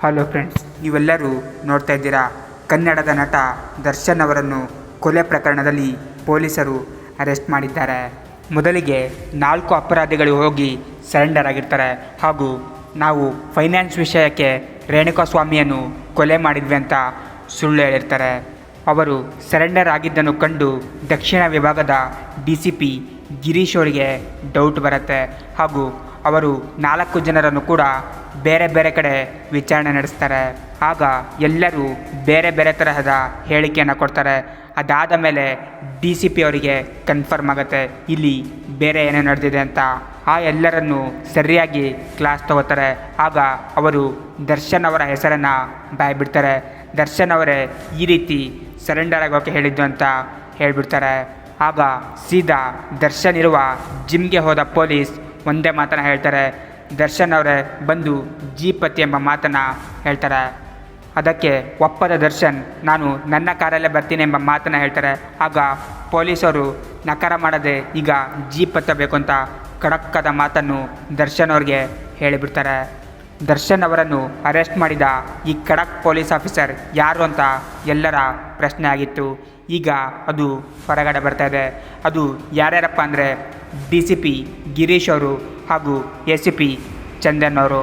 Hello friends ನೀವೆಲ್ಲರೂ ನೋಡ್ತಾ ಇದ್ದೀರಾ ಕನ್ನಡದ ನಟ ದರ್ಶನ್ ಅವರನ್ನು ಕೊಲೆ ಪ್ರಕರಣದಲ್ಲಿ ಪೊಲೀಸರು ಅರೆಸ್ಟ್ ಮಾಡಿದ್ದಾರೆ. ಮೊದಲಿಗೆ ನಾಲ್ಕು ಅಪರಾಧಿಗಳು ಹೋಗಿ ಸರೆಂಡರ್ ಆಗಿರ್ತಾರೆ ಹಾಗೂ ನಾವು ಫೈನಾನ್ಸ್ ವಿಷಯಕ್ಕೆ ರೇಣುಕಾಸ್ವಾಮಿಯನ್ನು ಕೊಲೆ ಮಾಡಿದ್ವಿ ಅಂತ ಸುಳ್ಳು ಹೇಳಿರ್ತಾರೆ. ಅವರು ಸರೆಂಡರ್ ಆಗಿದ್ದನ್ನು ಕಂಡು ದಕ್ಷಿಣ ವಿಭಾಗದ ಡಿ ಸಿ ಪಿ ಗಿರೀಶ್ ಅವರಿಗೆ ಡೌಟ್ ಬರುತ್ತೆ ಹಾಗೂ ಅವರು ನಾಲ್ಕು ಜನರನ್ನು ಕೂಡ ಬೇರೆ ಬೇರೆ ಕಡೆ ವಿಚಾರಣೆ ನಡೆಸ್ತಾರೆ. ಆಗ ಎಲ್ಲರೂ ಬೇರೆ ಬೇರೆ ತರಹದ ಹೇಳಿಕೆಯನ್ನು ಕೊಡ್ತಾರೆ. ಅದಾದ ಮೇಲೆ ಡಿ ಸಿ ಪಿ ಅವರಿಗೆ ಕನ್ಫರ್ಮ್ ಆಗುತ್ತೆ. ಇಲ್ಲಿ ಬೇರೆ ಏನೋ ನಡೆದಿದೆ ಅಂತ. ಆ ಎಲ್ಲರನ್ನು ಸರಿಯಾಗಿ ಕ್ಲಾಸ್ ತಗೋತಾರೆ. ಆಗ ಅವರು ದರ್ಶನ್ ಅವರ ಹೆಸರನ್ನು ಬಾಯ್ಬಿಡ್ತಾರೆ. ದರ್ಶನ್ ಅವರೇ ಈ ರೀತಿ ಸರೆಂಡರ್ ಆಗೋಕ್ಕೆ ಹೇಳಿದ್ದು ಅಂತ ಹೇಳಿಬಿಡ್ತಾರೆ. ಆಗ ಸೀದಾ ದರ್ಶನ್ ಇರುವ ಜಿಮ್ಗೆ ಹೋದ ಪೊಲೀಸ್ ಒಂದೇ ಮಾತನ್ನು ಹೇಳ್ತಾರೆ. ದರ್ಶನ್ ಅವರೇ, ಬಂದು ಜೀಪತಿ ಎಂಬ ಮಾತನ್ನು ಹೇಳ್ತಾರೆ. ಅದಕ್ಕೆ ಒಪ್ಪದ ದರ್ಶನ್, ನಾನು ನನ್ನ ಕಾರಲ್ಲೇ ಬರ್ತೀನಿ ಎಂಬ ಮಾತನ್ನು ಹೇಳ್ತಾರೆ. ಆಗ ಪೊಲೀಸರು, ನಕಾರ ಮಾಡದೆ ಈಗ ಜೀಪ್ ಹತ್ತಬೇಕು ಅಂತ ಖಡಕ್ಕಾದ ಮಾತನ್ನು ದರ್ಶನ್ ಅವ್ರಿಗೆ ಹೇಳಿಬಿಡ್ತಾರೆ. ದರ್ಶನ್ ಅವರನ್ನು ಅರೆಸ್ಟ್ ಮಾಡಿದ ಈ ಖಡಕ್ ಪೊಲೀಸ್ ಆಫೀಸರ್ ಯಾರು ಅಂತ ಎಲ್ಲರ ಪ್ರಶ್ನೆ ಆಗಿತ್ತು. ಈಗ ಅದು ಹೊರಗಡೆ ಬರ್ತಾ ಇದೆ. ಅದು ಯಾರ್ಯಾರಪ್ಪ ಅಂದರೆ ಡಿ ಸಿ ಪಿ ಗಿರೀಶ್ ಅವರು ಹಾಗೂ ಎ ಸಿ ಪಿ ಚಂದನ್ ಅವರು.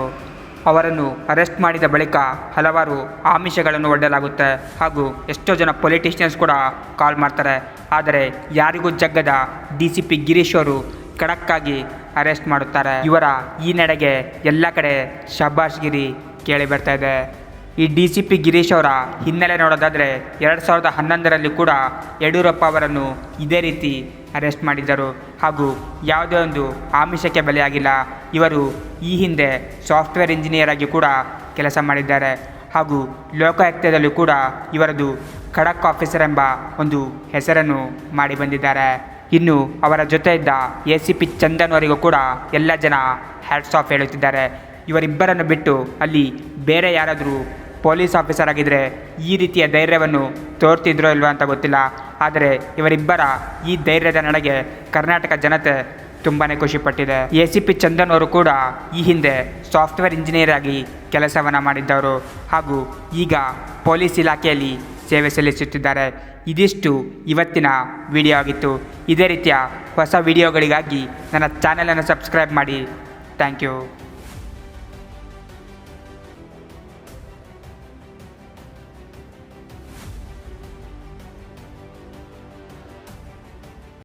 ಅವರನ್ನು ಅರೆಸ್ಟ್ ಮಾಡಿದ ಬಳಿಕ ಹಲವಾರು ಆಮಿಷಗಳನ್ನು ಒಡ್ಡಲಾಗುತ್ತೆ ಹಾಗೂ ಎಷ್ಟೋ ಜನ ಪೊಲಿಟಿಷಿಯನ್ಸ್ ಕೂಡ ಕಾಲ್ ಮಾಡ್ತಾರೆ. ಆದರೆ ಯಾರಿಗೂ ಜಗ್ಗದ ಡಿ ಸಿ ಪಿ ಗಿರೀಶ್ ಅವರು ಖಡಕ್ಕಾಗಿ ಅರೆಸ್ಟ್ ಮಾಡುತ್ತಾರೆ. ಇವರ ಈ ನಡೆಗೆ ಎಲ್ಲ ಕಡೆ ಶಬ್ಬಾಷ್ಗಿರಿ ಕೇಳಿ ಬರ್ತಾ ಇದೆ. ಈ ಡಿ ಸಿ ಪಿ ಗಿರೀಶ್ ಅವರ ಹಿನ್ನೆಲೆ ನೋಡೋದಾದರೆ ಎರಡು ಸಾವಿರದ ಹನ್ನೊಂದರಲ್ಲಿ ಕೂಡ ಯಡಿಯೂರಪ್ಪ ಅವರನ್ನು ಇದೇ ರೀತಿ ಅರೆಸ್ಟ್ ಮಾಡಿದ್ದರು. ಹಾಗೂ ಯಾವುದೇ ಒಂದು ಆಮಿಷಕ್ಕೆ ಬಲಿಯಾಗಿಲ್ಲ. ಇವರು ಈ ಹಿಂದೆ ಸಾಫ್ಟ್ವೇರ್ ಇಂಜಿನಿಯರ್ ಆಗಿ ಕೂಡ ಕೆಲಸ ಮಾಡಿದ್ದಾರೆ. ಹಾಗೂ ಲೋಕಾಯುಕ್ತದಲ್ಲೂ ಕೂಡ ಇವರದು ಖಡಕ್ ಆಫೀಸರ್ ಎಂಬ ಒಂದು ಹೆಸರನ್ನು ಮಾಡಿ ಬಂದಿದ್ದಾರೆ. ಇನ್ನು ಅವರ ಜೊತೆ ಇದ್ದ ಎ ಸಿ ಪಿ ಚಂದನ್ ಅವರಿಗೂ ಕೂಡ ಎಲ್ಲ ಜನ ಹ್ಯಾಟ್ಸ್ ಆಫ್ ಹೇಳುತ್ತಿದ್ದಾರೆ. ಇವರಿಬ್ಬರನ್ನು ಬಿಟ್ಟು ಅಲ್ಲಿ ಬೇರೆ ಯಾರಾದರೂ ಪೊಲೀಸ್ ಆಫೀಸರ್ ಆಗಿದ್ದರೆ ಈ ರೀತಿಯ ಧೈರ್ಯವನ್ನು ತೋರ್ತಿದ್ರೋ ಇಲ್ವೋ ಅಂತ ಗೊತ್ತಿಲ್ಲ. ಆದರೆ ಇವರಿಬ್ಬರ ಈ ಧೈರ್ಯದ ನಡೆಗೆ ಕರ್ನಾಟಕ ಜನತೆ ತುಂಬಾ ಖುಷಿಪಟ್ಟಿದೆ ಎ ಸಿ ಪಿ ಚಂದನ್ ಅವರು ಕೂಡ ಈ ಹಿಂದೆ ಸಾಫ್ಟ್ವೇರ್ ಇಂಜಿನಿಯರ್ ಆಗಿ ಕೆಲಸವನ್ನು ಮಾಡಿದ್ದವರು. ಹಾಗೂ ಈಗ ಪೊಲೀಸ್ ಇಲಾಖೆಯಲ್ಲಿ ಸೇವೆ ಸಲ್ಲಿಸುತ್ತಿದ್ದಾರೆ. ಇದಿಷ್ಟು ಇವತ್ತಿನ ವಿಡಿಯೋ ಆಗಿತ್ತು. ಇದೇ ರೀತಿಯ ಹೊಸ ವಿಡಿಯೋಗಳಿಗಾಗಿ ನನ್ನ ಚಾನಲನ್ನು ಸಬ್ಸ್ಕ್ರೈಬ್ ಮಾಡಿ. Thank you